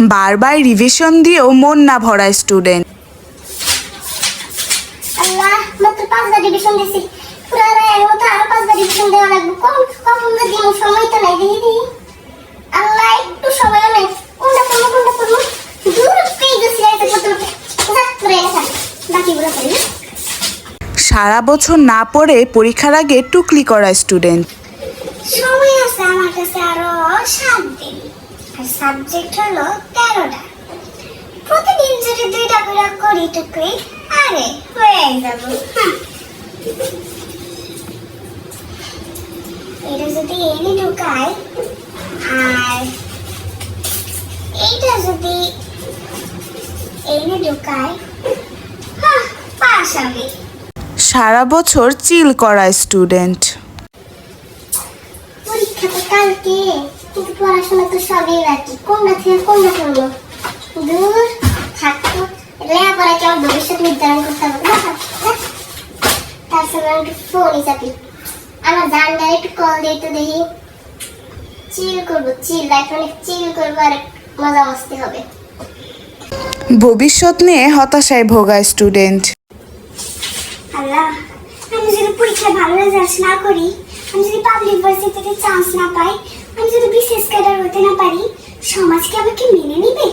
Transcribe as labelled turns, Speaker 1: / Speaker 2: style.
Speaker 1: বারবার রিভিশন দিয়েও মন না ভরা স্টুডেন্ট
Speaker 2: আল্লাহ মাত্র পাঁচবার ডিভিশন দিছি। পুরা রায়ের মতো আরও পাঁচবার ডিভিশন দেওয়া লাগবে। কখন কখন যে দিন সময় তো নাই দিদি দিদি আল্লাহ একটু সময় নেই কোনটা করব কোনটা করব? দূর পেয়ে গেছি রাইতে পড়তে পড়তে। যাক করে গেছে বাকিগুলো করি না?
Speaker 1: সারা বছর না পড়ে পরীক্ষার আগে টুকলি করা স্টুডেন্ট
Speaker 2: সময় আছে আমার কাছে আরও সাত দিন। আর সাবজেক্ট হলো তেরোটা। প্রতিদিন যদি দুইটা করে করি টুকরি আরে হয়ে যাব। এটা যদি এনে ঢুকাই আর এইটা যদি এনে ঢুকাই হ্যাঁ পাস আমি
Speaker 1: সারা বছর চিল করা স্টুডেন্ট
Speaker 2: পরীক্ষা তো কালকে। কিন্তু পড়াশোনা তো সবই বাকি। কোনটা থেকে কোনটা করব? দূর থাকতো লেখাপড়া কি আমার ভবিষ্যৎ নির্ধারণ করতে হবে। না তার সঙ্গে একটু ফোনই চাপি। আমার জানটার একটু কল দিয়ে তো দেখি। চিল করব চিল লাইফ অনেক চিল করব আর মজা মস্তি হবে।
Speaker 1: ভবিষ্যৎ নিয়ে হতাশায় ভোগা স্টুডেন্ট
Speaker 2: আল্লাহ আমি যদি পরীক্ষায় ভালো রেজাল্ট না করি আমি যদি পাবলিক ভার্সিটিতে চান্স না পাই আমি যদি বিশেষ ক্যাডার হতে না পারি সমাজ কি আমাকে মেনে নিবে?